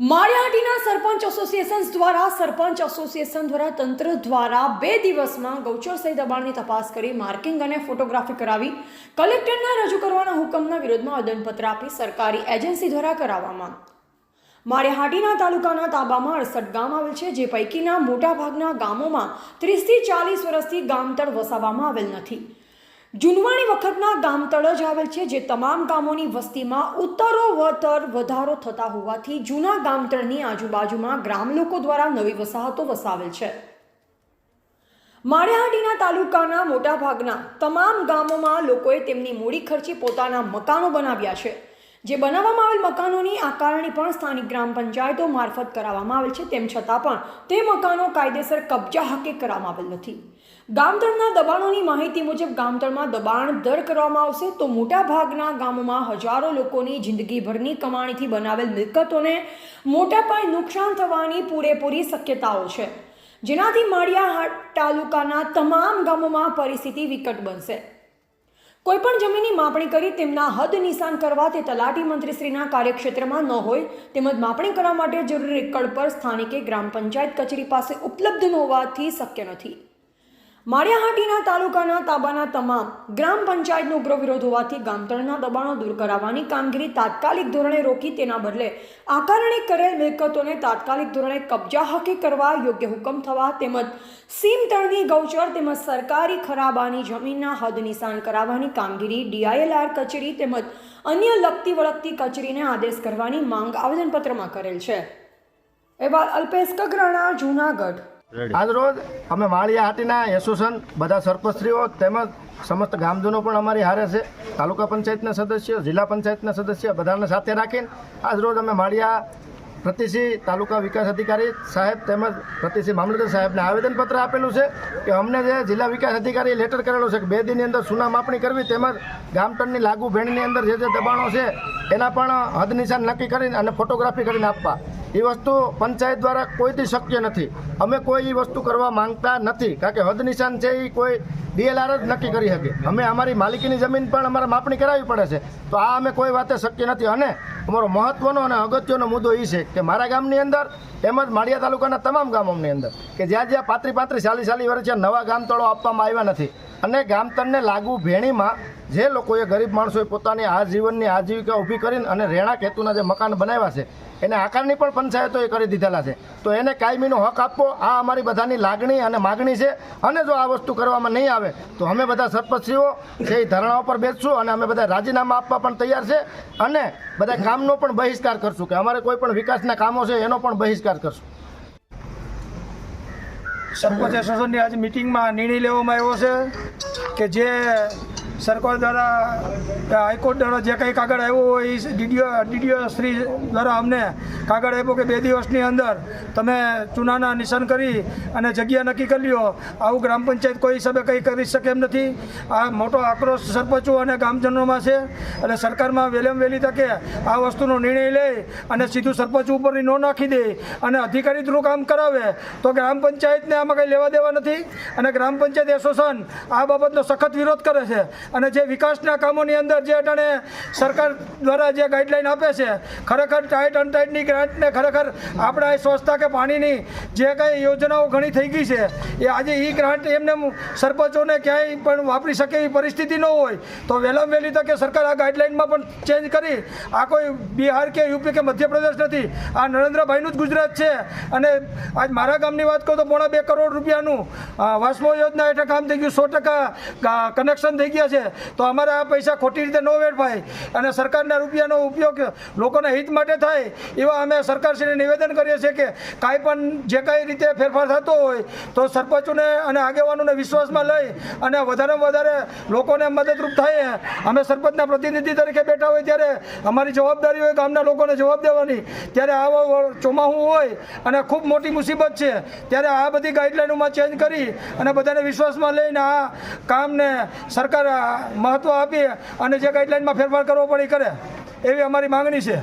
માળિયાહાટીના સરપંચ association દ્વારા, સરપંચ association દ્વારા, તંત્ર દ્વારા બે દિવસમાં ગૌચર સહિત દબાણની તપાસ કરી માર્કિંગ અને ફોટોગ્રાફી કરાવી. કલેક્ટરના રજૂ કરવાના હુકમના વિરોધમાં આવેદનપત્ર આપી સરકારી એજન્સી દ્વારા કરાવવામાં. માળિયાહાટીના તાલુકાના તાબામાં અડસઠ ગામ આવેલ છે, જે પૈકીના મોટાભાગના ગામોમાં ત્રીસથી ચાલીસ વર્ષથી ગામતળ વસાવવામાં આવેલ નથી. જૂનવાણી વખતના ગામતળ જ આવેલ છે, જે તમામ ગામોની વસ્તીમાં ઉત્તરોવતર વધારો થતા હોવાથી જૂના ગામતળની આજુબાજુમાં ગ્રામ લોકો દ્વારા નવી વસાહતો વસાવેલ છે. માળિયાહાટીના તાલુકાના મોટાભાગના તમામ ગામોમાં લોકોએ તેમની મૂડી ખર્ચી પોતાના મકાનો બનાવ્યા છે. જે બનાવવામાં આવેલ મકાનોની આકારણી પણ સ્થાનિક ગ્રામ પંચાયતો મારફત કરાવવામાં આવેલ છે, તેમ છતાં પણ તે મકાનો કાયદેસર કબજા હકે કરવામાં આવેલ નથી. ગામતળના દબાણોની માહિતી મુજબ ગામતળમાં દબાણ દર કરવામાં આવશે તો મોટાભાગના ગામોમાં હજારો લોકોની જિંદગીભરની કમાણીથી બનાવેલ મિલકતોને મોટા પાયે નુકસાન થવાની પૂરેપૂરી શક્યતાઓ છે. જેનાથી માળિયા તાલુકાના તમામ ગામોમાં પરિસ્થિતિ વિકટ બનશે. કોઈપણ જમીનની માપણી કરી તેમના હદ નિશાન કરવા તે તલાટી મંત્રીશ્રીના કાર્યક્ષેત્રમાં ન હોય, તેમજ માપણી કરવા માટે જરૂરી રેકર્ડ પર સ્થાનિકે ગ્રામ પંચાયત કચેરી પાસે ઉપલબ્ધ ન હોવાથી શક્ય નથી. માળિયાહાટીના તાલુકાના તાબાના તમામ ગ્રામ પંચાયતનો ઉગ્ર વિરોધ હોવાથી ગામતળના દબાણો દૂર કરાવવાની કામગીરી તાત્કાલિક ધોરણે રોકી તેના બદલે આકારણી કરેલ મિલકતોને તાત્કાલિક ધોરણે કબજા હકે કરવા યોગ્ય હુકમ થવા તેમજ સીમ તળની ગૌચર તેમજ સરકારી ખરાબાની જમીનના હદ નિશાન કરાવવાની કામગીરી ડીઆઈએલઆર કચેરી તેમજ અન્ય લગતી વળગતી કચેરીને આદેશ કરવાની માંગ આવેદનપત્રમાં કરેલ છે. એવા અલ્પેશ કગરાણા, જૂનાગઢ. આજ રોજ અમે માળિયા હાટીના એસોસિએશન, બધા સરપંચશ્રીઓ તેમજ સમસ્ત ગામજનો પણ અમારી હારે છે. તાલુકા પંચાયતના સદસ્ય, જિલ્લા પંચાયતના સદસ્ય બધાને સાથે રાખીને આજ રોજ અમે માળિયા પ્રતિસિંહ તાલુકા વિકાસ અધિકારી સાહેબ તેમજ પ્રતિસિંહ મામલતદાર સાહેબને આવેદનપત્ર આપેલું છે કે અમને જે જિલ્લા વિકાસ અધિકારી લેટર કરેલો છે કે બે દિનની અંદર સુના માપણી કરવી તેમજ ગામટનની લાગુ ભેણની અંદર જે જે દબાણો છે એના પણ હદ નિશાન નક્કી કરીને અને ફોટોગ્રાફી કરીને આપવા. એ વસ્તુ પંચાયત દ્વારા કોઈથી શક્ય નથી. અમે કોઈ એ વસ્તુ કરવા માંગતા નથી, કારણ કે હદ નિશાન છે એ કોઈ ડીએલઆર જ નક્કી કરી શકે. અમે અમારી માલિકીની જમીન પણ અમારે માપણી કરાવવી પડે છે. તો આ અમે કોઈ વાતે શક્ય નથી. અને અમારો મહત્વનો અને અગત્યનો મુદ્દો એ છે કે મારા ગામની અંદર તેમજ માળિયા તાલુકાના તમામ ગામોની અંદર કે જ્યાં જ્યાં પાંત્રી પાંત્રી ચાલીસ ચાલીસ વર્ષ નવા ગામતળો આપવામાં આવ્યા નથી અને ગામતરને લાગુ ભેણીમાં જે લોકોએ ગરીબ માણસોએ પોતાની આજીવનની આજીવિકા ઊભી કરીને અને રહેણાંક હેતુના જે મકાન બનાવ્યા છે, એને આકારની પણ પંચાયતોએ કરી દીધેલા છે. તો એને કાયમીનો હક આપવો, આ અમારી બધાની લાગણી અને માગણી છે. અને જો આ વસ્તુ કરવામાં નહીં આવે, તો અમે બધા સરપંચીઓ છે એ ધરણા ઉપર બેસશું અને અમે બધા રાજીનામા આપવા પણ તૈયાર છે. અને બધા કામનો પણ બહિષ્કાર કરશું, કે અમારે કોઈ પણ વિકાસના કામો છે, એનો પણ બહિષ્કાર કરશું. સરપંચ એસોસિએશનની આજે મિટિંગમાં નિર્ણય લેવામાં આવ્યો છે કે જે સરકાર દ્વારા હાઈકોર્ટ દ્વારા જે કંઈ કાગળ આવ્યો હોય એ ડીડીઓ ડીડીઓ શ્રી દ્વારા અમને કાગળ આપ્યો કે બે દિવસની અંદર તમે ચૂનાના નિશાન કરી અને જગ્યા નક્કી કરી લ્યો. આવું ગ્રામ પંચાયત કોઈ હિસાબે કંઈ કરી શકે એમ નથી. આ મોટો આક્રોશ સરપંચો અને ગામજનોમાં છે. એટલે સરકારમાં વહેલેમ વહેલી તકે આ વસ્તુનો નિર્ણય લે અને સીધું સરપંચ ઉપરની નો નાખી દે અને અધિકારી થ્રુ કામ કરાવે તો ગ્રામ પંચાયતને આમાં કંઈ લેવા દેવા નથી. અને ગ્રામ પંચાયત એસોસિએશન આ બાબતનો સખત વિરોધ કરે છે. અને જે વિકાસના કામોની અંદર જે અટાણે સરકાર દ્વારા જે ગાઈડલાઈન આપે છે, ખરેખર ટાઈટ અનટાઈટની ગ્રાન્ટને ખરેખર આપણા એ સ્વચ્છતા કે પાણીની જે કાંઈ યોજનાઓ ઘણી થઈ ગઈ છે, એ આજે એ ગ્રાન્ટ એમને સરપંચોને ક્યાંય પણ વાપરી શકે એવી પરિસ્થિતિ ન હોય, તો વહેલામાં વહેલી તકે સરકાર આ ગાઈડલાઇનમાં પણ ચેન્જ કરી. આ કોઈ બિહાર કે યુપી કે મધ્યપ્રદેશ નથી, આ નરેન્દ્રભાઈનું જ ગુજરાત છે. અને આજ મારા ગામની વાત કરું તો પોણા બે કરોડ રૂપિયાનું વાસ્મો યોજના હેઠળ કામ થઈ ગયું, સો ટકા કનેક્શન થઈ ગયા છે. તો અમારે આ પૈસા ખોટી રીતે ન વેડફાય. અને સરકારના રૂપિયાનો ઉપયોગ લોકોના હિત માટે થાય, એવા અમે સરકારશ્રીને નિવેદન કરીએ છીએ કે કાંઈ પણ જે કાંઈ રીતે ફેરફાર થતો હોય તો સરપંચોને અને આગેવાનોને વિશ્વાસમાં લઈ અને વધારેમાં વધારે લોકોને મદદરૂપ થાય. અમે સરપંચના પ્રતિનિધિ તરીકે બેઠા હોય ત્યારે અમારી જવાબદારી હોય ગામના લોકોને જવાબ દેવાની. ત્યારે આવો ચોમાહું હોય અને ખૂબ મોટી મુસીબત છે, ત્યારે આ બધી ગાઈડલાઇનોમાં ચેન્જ કરી અને બધાને વિશ્વાસમાં લઈને આ કામને સરકાર મહત્ત્વ આપી અને જે ગાઈડલાઇનમાં ફેરફાર કરવો પડે કરે. એવી અમારી માંગણી છે.